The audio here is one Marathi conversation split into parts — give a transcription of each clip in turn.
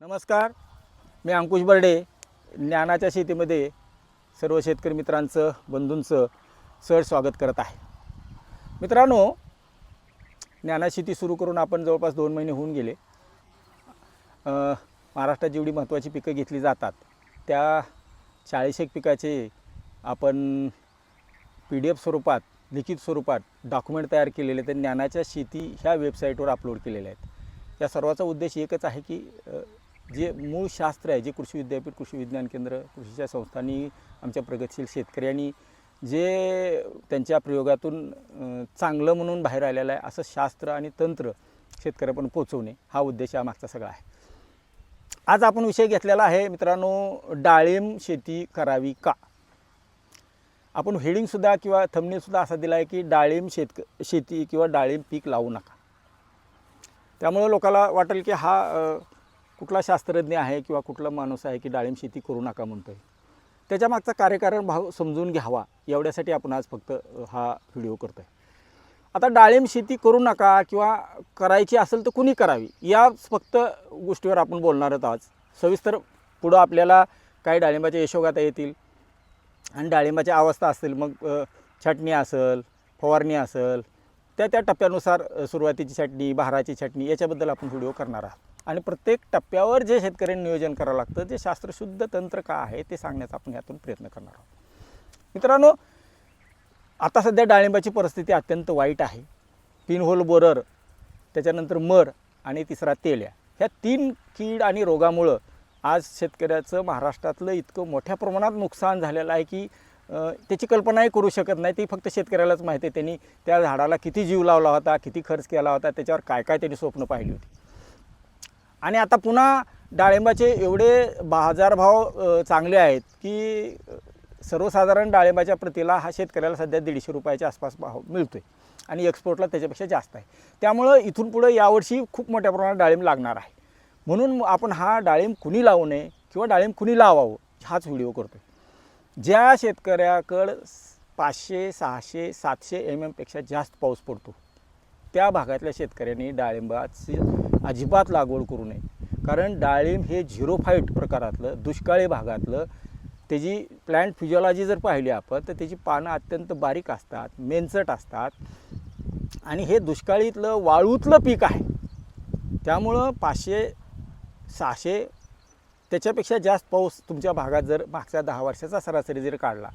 नमस्कार मी अंकुश बर्डे ज्ञानाच्या शेतीमध्ये सर्व शेतकरी मित्रांचं बंधूंचं सर स्वागत करत आहे. मित्रांनो ज्ञाना शेती सुरू करून आपण जवळपास दोन महिने होऊन गेले. महाराष्ट्रात जेवढी महत्त्वाची पिकं घेतली जातात त्या चाळीशेक पिकाचे आपण पी डी एफ स्वरूपात लिखित स्वरूपात डॉक्युमेंट तयार केलेले आहेत ज्ञानाच्या शेती ह्या वेबसाईटवर अपलोड केलेल्या आहेत. या सर्वाचा उद्देश एकच आहे की जे मूळ शास्त्र आहे जे कृषी विद्यापीठ कृषी विज्ञान केंद्र कृषीच्या संस्थांनी आमच्या प्रगतशील शेतकऱ्यांनी जे त्यांच्या प्रयोगातून चांगलं म्हणून बाहेर आलेलं आहे असं शास्त्र आणि तंत्र शेतकऱ्यापर्यंत पोचवणे हा उद्देश हा मागचा सगळा आहे. आज आपण विषय घेतलेला आहे मित्रांनो डाळिंब शेती करावी का? आपण हेडिंगसुद्धा किंवा थंबनेलसुद्धा असा दिला आहे की डाळिंब शेतक शेती किंवा डाळिंब पीक लावू नका. त्यामुळे लोकाला वाटेल की हा कुठला शास्त्रज्ञ आहे किंवा कुठला माणूस आहे की डाळिंब शेती करू नका म्हणतो आहे त्याच्यामागचा कार्यकारण भाव समजून घ्यावा एवढ्यासाठी आपण आज फक्त हा व्हिडिओ करतो आहे आता डाळिंब शेती करू नका किंवा करायची असेल तर कुणी करावी? या फक्त गोष्टीवर आपण बोलणार आहोत आज. सविस्तर पुढं आपल्याला काही डाळिंबाच्या यशोगाता येतील आणि डाळिंबाच्या अवस्था असतील मग छाटणी असेल फवारणी असेल त्या त्या टप्प्यानुसार सुरुवातीची छाटणी बहाराची छाटणी याच्याबद्दल आपण व्हिडिओ करणार आहोत. आणि प्रत्येक टप्प्यावर जे शेतकऱ्यांनी नियोजन करावं लागतं जे शास्त्रशुद्ध तंत्र का आहे ते सांगण्याचा आपण यातून प्रयत्न करणार आहोत. मित्रांनो आता सध्या डाळिंबाची परिस्थिती अत्यंत वाईट आहे. पिनहोल बोरर त्याच्यानंतर मर आणि तिसरा तेल्या. ह्या तीन कीड आणि रोगामुळं आज शेतकऱ्याचं महाराष्ट्रातलं इतकं मोठ्या प्रमाणात नुकसान झालेलं आहे की त्याची कल्पनाही करू शकत नाही. ती फक्त शेतकऱ्यालाच माहिती आहे. त्यांनी त्या झाडाला किती जीव लावला होता किती खर्च केला होता त्याच्यावर काय काय त्यांनी स्वप्न पाहिली होती. आणि आता पुन्हा डाळिंबाचे एवढे बाजारभाव चांगले आहेत की सर्वसाधारण डाळिंबाच्या प्रतीला हा शेतकऱ्याला सध्या दीडशे रुपयाच्या आसपास भाव मिळतो आहे आणि एक्सपोर्टला त्याच्यापेक्षा जास्त आहे. त्यामुळं इथून पुढं यावर्षी खूप मोठ्या प्रमाणात डाळिंब लागणार आहे. म्हणून आपण हा डाळिंब कुणी लावू नये किंवा डाळिंब कुणी लावावं हाच व्हिडिओ करतो ज्या शेतकऱ्याकडं पाचशे सहाशे सातशे एम एमपेक्षा जास्त पाऊस पडतो त्या भागातल्या शेतकऱ्यांनी डाळिंबाची अजिबात लागवड करू नये. कारण डाळिंब हे झिरो फाईट प्रकारातलं दुष्काळी भागातलं त्याची प्लॅन्ट फिजिओलॉजी जर पाहिली आपण तर त्याची पानं अत्यंत बारीक असतात मेनचट असतात. आणि हे दुष्काळीतलं वाळूतलं पीक आहे. त्यामुळं पाचशे सहाशे त्याच्यापेक्षा जास्त पाऊस तुमच्या भागात जर मागच्या दहा वर्षाचा सरासरी जर काढला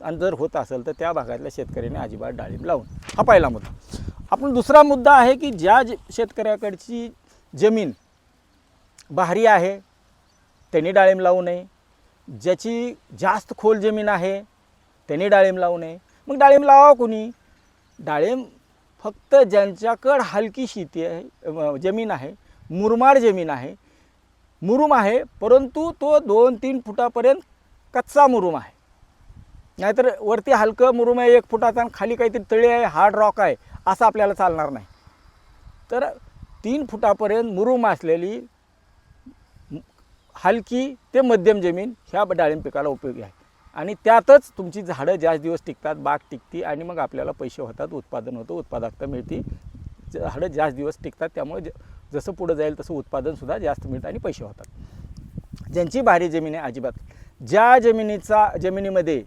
आणि जर होत असेल तर त्या भागातल्या शेतकऱ्याने अजिबात डाळिंब लावून हा पहिला मुद्दा. आपण दुसरा मुद्दा आहे की ज्या शेतकऱ्याकडची जमीन भारी आहे त्यांनी डाळिंब लावू नये. ज्याची जास्त खोल जमीन आहे त्यांनी डाळिंब लावू नये. मग डाळिंब लावा कोणी? डाळिंब फक्त ज्यांच्याकडं हलकी शेती आहे जमीन आहे मुरमाड जमीन आहे मुरुम आहे परंतु तो दोन तीन फुटापर्यंत कच्चा मुरुम आहे. नाहीतर वरती हलकं मुरुम आहे एक फुटाचा आणि खाली काहीतरी तळी आहे हार्ड रॉक आहे असं आपल्याला चालणार नाही. तर तीन फुटापर्यंत मुरुम असलेली हलकी ते मध्यम जमीन ह्या डाळिंब पिकाला उपयोगी आहे. आणि त्यातच तुमची झाडं जास्त दिवस टिकतात बाग टिकती आणि मग आपल्याला पैसे होतात उत्पादन होतं उत्पादकता मिळते. झाडं जास्त दिवस टिकतात त्यामुळे ज- जसं पुढं जाईल तसं उत्पादनसुद्धा जास्त मिळतं आणि पैसे होतात. ज्यांची भारी जमीन आहे अजिबात ज्या जमिनीचा जमिनीमध्ये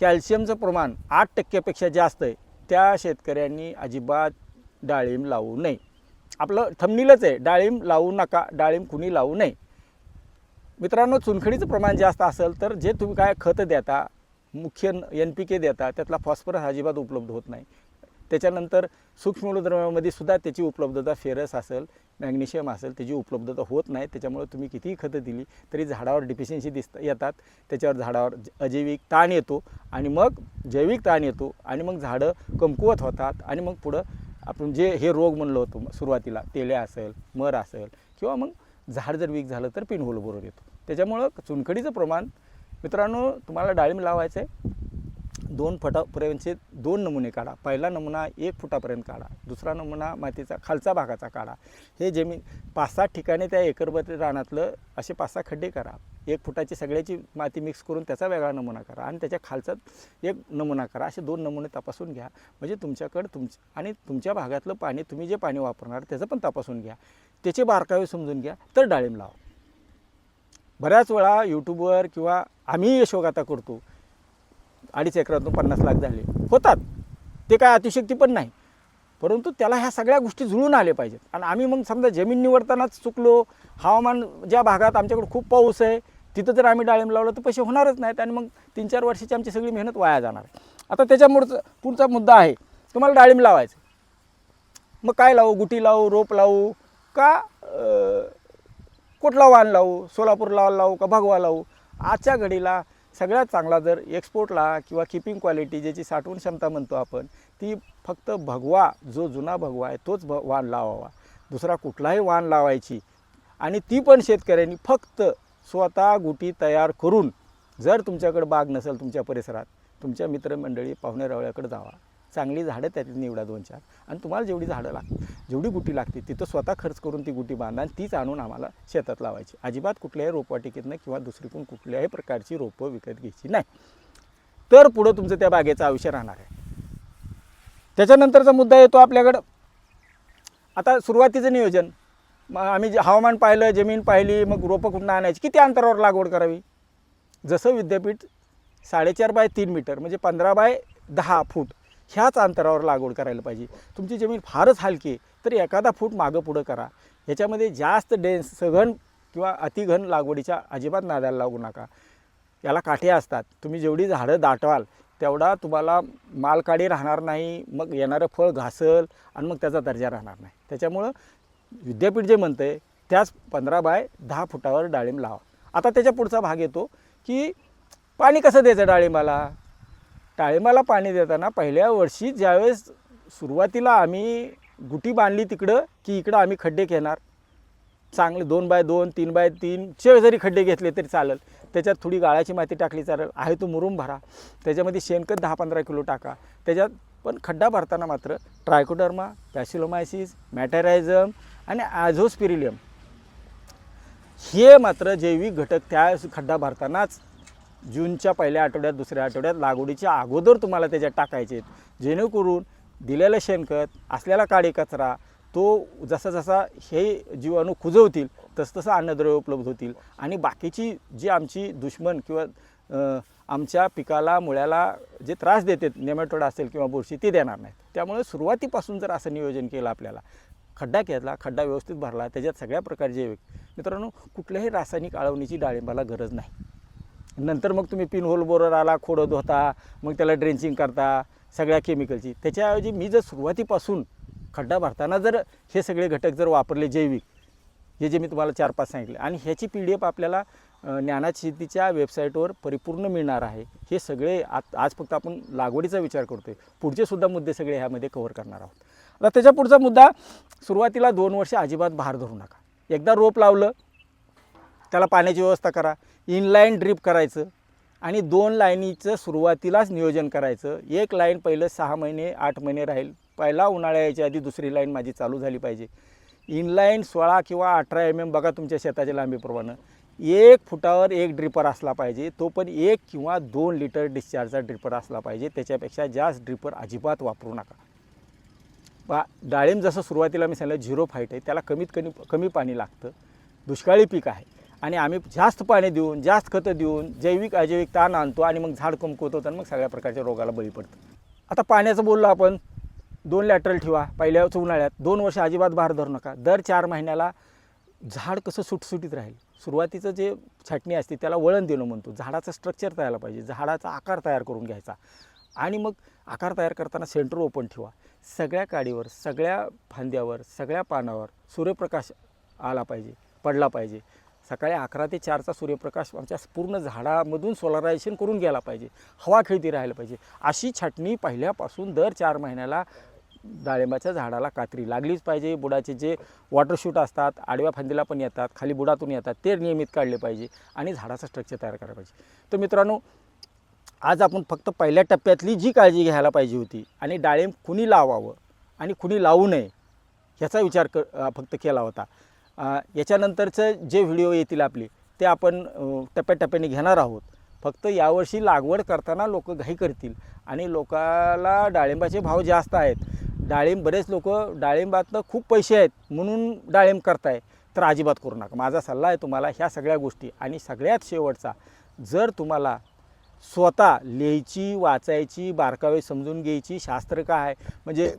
कॅल्शियमचं प्रमाण आठ टक्क्यापेक्षा जास्त आहे त्या शेतकऱ्यांनी अजिबात डाळिंब लावू नये. आपलं थमनीलच आहे. डाळिंब लावू नका डाळिंब कुणी लावू नये. मित्रांनो चुनखडीचं प्रमाण जास्त असेल तर जे तुम्ही काय खतं देता मुख्य एन पी के देता त्यातला फॉस्फरस अजिबात उपलब्ध होत नाही. त्याच्यानंतर सूक्ष्म मूलद्रव्यामध्ये सुद्धा त्याची उपलब्धता फेरस असेल मॅग्नेशियम असेल त्याची उपलब्धता होत नाही. त्याच्यामुळे तुम्ही कितीही खतं दिली तरी झाडावर डिफिशियन्सी दिसत येतात. त्याच्यावर झाडावर अजैविक ताण येतो आणि मग जैविक ताण येतो आणि मग झाडं कमकुवत होतात आणि मग पुढं आपण जे हे रोग म्हणलो होतो सुरुवातीला तेल्या असेल मर असेल किंवा मग झाड जर वीक झालं तर पिनहोल बरोबर येतो. त्याच्यामुळं चुनखडीचं प्रमाण मित्रांनो तुम्हाला डाळिंब लावायचं आहे दोन फुटापर्यंतचे दोन नमुने काढा. पहिला नमुना एक फुटापर्यंत काढा. दुसरा नमुना मातीचा खालचा भागाचा काढा. हे जमीन पाच सात ठिकाणी त्या एकरबत रानातलं असे पाच सहा खड्डे करा. एक फुटाची सगळ्याची माती मिक्स करून त्याचा वेगळा नमुना करा आणि त्याच्या खालचा एक नमुना करा. असे दोन नमुने तपासून घ्या. म्हणजे तुमच्याकडं तुमच आणि तुमच्या भागातलं पाणी तुम्ही जे पाणी वापरणार त्याचं पण तपासून घ्या. त्याचे बारकावे समजून घ्या. तर डाळिंब लावा. बऱ्याच वेळा यूट्यूबवर किंवा आम्ही यशोगाथा करतो. अडीच एकरातून पन्नास लाख झाले. होतात. ते काय अतिशक्ती पण नाही. परंतु त्याला ह्या सगळ्या गोष्टी जुळून आले पाहिजेत. आणि आम्ही मग समजा जमीन निवडतानाच चुकलो हवामान ज्या भागात आमच्याकडे खूप पाऊस आहे तिथं जर आम्ही डाळिंब लावलं तर पैसे होणारच नाहीत आणि मग तीन चार वर्षाची आमची सगळी मेहनत वाया जाणार आहे. आता त्याच्यामुळं पुढचा मुद्दा आहे तुम्हाला डाळिंब लावायचं. मग काय लावू? गुटी लावू रोप लावू? का कुठला वाण लावू? सोलापूर लावा लावू का भगवा लावू? आजच्या घडीला सगळ्यात चांगला जर एक्सपोर्टला किंवा किपिंग क्वालिटी ज्याची साठवण क्षमता म्हणतो आपण ती फक्त भगवा जो जुना भगवा आहे तोच भ वाण लावावा. दुसरा कुठलाही वाण लावायची. आणि ती पण शेतकऱ्यांनी फक्त स्वतः गुटी तयार करून जर तुमच्याकडे बाग नसेल तुमच्या परिसरात तुमच्या मित्रमंडळी पाहुणे रावळ्याकडे जावा. चांगली झाडं त्यातली निवडा दोन चार. आणि तुम्हाला जेवढी झाडं लागतील जेवढी गुटी लागते तिथं स्वतः खर्च करून ती गुटी बांधा आणि तीच आणून आम्हाला शेतात लावायची. अजिबात कुठल्याही रोपवाटिकेतनं किंवा दुसरीकडून कुठल्याही प्रकारची रोपं विकत घ्यायची नाही. तर पुढं तुमचं त्या बागेचं आयुष्य राहणार आहे. त्याच्यानंतरचा मुद्दा येतो आपल्याकडं. आता सुरुवातीचं नियोजन. मग आम्ही जे हवामान पाहिलं जमीन पाहिली मग रोपं कुठनं आणायची? किती अंतरावर लागवड करावी? जसं विद्यापीठ साडेचार बाय तीन मीटर म्हणजे पंधरा बाय दहा फूट. ह्याच अंतरावर लागवड करायला पाहिजे. तुमची जमीन फारच हलकी आहे, तर एखादा फूट मागं पुढं करा. ह्याच्यामध्ये जास्त डेन्स सघन किंवा अतिघन लागवडीच्या अजिबात नादाला लागू नका. याला काठे असतात. तुम्ही जेवढी झाडं दाटवाल तेवढा तुम्हाला मालकाडी राहणार नाही मग येणारं फळ घासल आणि मग त्याचा दर्जा राहणार नाही. त्याच्यामुळं विद्यापीठ जे म्हणतं आहे त्याच पंधरा बाय दहा फुटावर डाळिंब लावा. आता त्याच्या पुढचा भाग येतो की पाणी कसं द्यायचं डाळिंबाला? डाळिंबाला पाणी देताना पहिल्या वर्षी ज्यावेळेस सुरुवातीला आम्ही गुटी बांधली तिकडं की इकडं आम्ही खड्डे घेणार. चांगले दोन बाय दोन तीन बाय तीनचे जरी खड्डे घेतले तरी चालेल. त्याच्यात थोडी गाळाची माती टाकली चालेल. आहे तो मुरुम भरा. त्याच्यामध्ये शेणखत दहा पंधरा किलो टाका. त्याच्यात पण खड्डा भरताना मात्र ट्रायकोडर्मा पॅसिलोमायसिस मॅटेरायझम आणि ॲझोस्पिरिलियम हे मात्र जैविक घटक त्या खड्डा भरतानाच जूनच्या पहिल्या आठवड्यात दुसऱ्या आठवड्यात लागवडीच्या अगोदर तुम्हाला त्याच्यात टाकायचे आहेत. जेणेकरून दिलेलं शेणखत असलेला काळी कचरा तो जसा जसा हे जीवाणू कुजवतील तसतसं अन्नद्रव्य उपलब्ध होतील. आणि बाकीची जी आमची दुश्मन किंवा आमच्या पिकाला मुळ्याला जे त्रास देतात नेमॅटोड असेल किंवा बुरशी ती देणार नाहीत. त्यामुळे सुरुवातीपासून जर असं नियोजन केलं आपल्याला खड्डा घेतला खड्डा व्यवस्थित भरला त्याच्यात सगळ्या प्रकारचे मित्रांनो कुठल्याही रासायनिक आळवणीची डाळिंबाला गरज नाही. नंतर मग तुम्ही पिन होल बोरर आला खोडं धुता मग त्याला ड्रेंचिंग करता सगळ्या केमिकलची त्याच्याऐवजी मी जर सुरुवातीपासून खड्डा भरताना जर हे सगळे घटक जर वापरले जैविक हे जे मी तुम्हाला चार पाच सांगितले आणि ह्याची पी डी एफ आपल्याला अ, ज्ञानात शेतीच्या वेबसाईटवर परिपूर्ण मिळणार आहे. हे सगळे आज आज फक्त आपण लागवडीचा विचार करतो आहे पुढचेसुद्धा मुद्दे सगळे ह्यामध्ये कव्हर करणार आहोत. आता त्याच्या पुढचा मुद्दा सुरुवातीला दोन वर्ष अजिबात भार धरू नका. एकदा रोप लावलं त्याला पाण्याची व्यवस्था करा. इनलाईन ड्रीप करायचं आणि दोन लाईनीचं सुरुवातीलाच नियोजन करायचं. एक लाईन पहिलं सहा महिने आठ महिने राहील. पहिला उन्हाळ्या यायच्या आधी दुसरी लाईन माझी चालू झाली पाहिजे. इनलाईन सोळा किंवा अठरा एम एम बघा तुमच्या शेताच्या लांबीप्रमाणे. एक फुटावर एक ड्रिपर असला पाहिजे. तो पण एक किंवा दोन लिटर डिस्चार्जचा ड्रिपर असला पाहिजे. त्याच्यापेक्षा जास्त ड्रिपर अजिबात वापरू नका. पा डाळिंब जसं सुरुवातीला मी सांगितलं झिरो फाईट आहे. त्याला कमीत कमी कमी पाणी लागतं. दुष्काळी पीक आहे. आणि आम्ही जास्त पाणी देऊन जास्त खतं देऊन जैविक अजैविक ताण आणतो आणि मग झाड कमकुवत होतं आणि मग सगळ्या प्रकारच्या रोगाला बळी पडतं. आता पाण्याचं बोललो आपण दोन लॅटरल ठेवा पहिल्याच उन्हाळ्यात. दोन वर्ष अजिबात बाहेर धरू नका. दर चार महिन्याला झाड कसं सुटसुटीत राहील? सुरुवातीचं जे छाटणी असते त्याला वळण देणं म्हणतो. झाडाचं स्ट्रक्चर तयार पाहिजे. झाडाचा आकार तयार करून घ्यायचा. आणि मग आकार तयार करताना सेंटर ओपन ठेवा. सगळ्या काडीवर सगळ्या फांद्यावर सगळ्या पानावर सूर्यप्रकाश आला पाहिजे पडला पाहिजे. सकाळी अकरा ते चारचा सूर्यप्रकाश आमच्या पूर्ण झाडामधून सोलरायझेशन करून गेला पाहिजे. हवा खेळती राहायला पाहिजे. अशी छाटणी पहिल्यापासून दर चार महिन्याला डाळिंबाच्या झाडाला कात्री लागलीच पाहिजे. बुडाचे जे वॉटरशूट असतात आडव्या फांदीला पण येतात खाली बुडातून येतात ते नियमित काढले पाहिजे आणि झाडाचं स्ट्रक्चर तयार करायला पाहिजे. तर मित्रांनो आज आपण फक्त पहिल्या टप्प्यातली जी काळजी घ्यायला पाहिजे होती आणि डाळिंब कुणी लावावं आणि कुणी लावू नये ह्याचा विचार क फक्त केला होता. याच्यानंतरचं जे व्हिडिओ येतील आपले ते आपण टप्प्याटप्प्याने घेणार आहोत. फक्त यावर्षी लागवड करताना लोक घाई करतील आणि लोकाला डाळिंबाचे भाव जास्त आहेत. डाळिंब बरेच लोक डाळिंबातनं खूप पैसे आहेत म्हणून डाळिंब करताय. तर अजिबात करू नका. माझा सल्ला आहे तुम्हाला ह्या सगळ्या गोष्टी आणि सगळ्यात शेवटचा जर तुम्हाला स्वतः लिहायची वाचायची बारकावे समजून घ्यायची शास्त्र काय आहे म्हणजे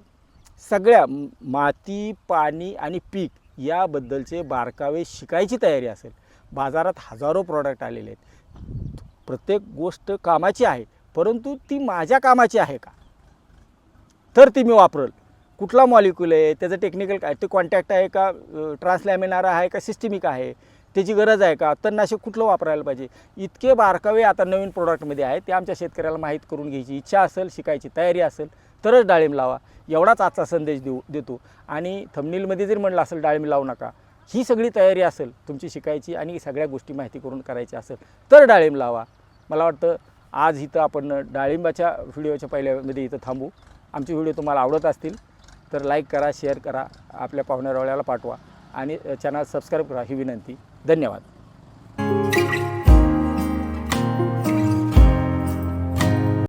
सगळ्या माती पाणी आणि पीक याबद्दलचे बारकावे शिकायची तयारी असेल. बाजारात हजारो प्रॉडक्ट आलेले आहेत. प्रत्येक गोष्ट कामाची आहे परंतु ती माझ्या कामाची आहे का? तर ती मी वापरल. कुठला मॉलिक्युल आहे? त्याचं टेक्निकल काय? ते कॉन्टॅक्ट आहे का? ट्रान्सलॅमिनार आहे का? सिस्टमिक आहे. त्याची गरज आहे का? तणनाशक कुठलं वापरायला पाहिजे? इतके बारकावे आता नवीन प्रोडक्टमध्ये आहेत ते आमच्या शेतकऱ्याला माहीत करून घ्यायची इच्छा असेल शिकायची तयारी असेल तरच डाळिंब लावा. एवढाच आजचा संदेश देऊ देतो. आणि थंबनेलमध्ये जरी म्हणलं असेल डाळिंब लावू नका ही सगळी तयारी असेल तुमची शिकायची आणि सगळ्या गोष्टी माहिती करून करायची असेल तर डाळिंब लावा. मला वाटतं आज इथं आपण डाळिंबाच्या व्हिडिओच्या पहिल्यामध्ये इथं थांबू. आमचे व्हिडिओ तुम्हाला आवडत असतील तर लाईक करा शेअर करा आपल्या पाहुण्यारावळ्याला पाठवा आणि चॅनल सबस्क्राईब करा ही विनंती. धन्यवाद.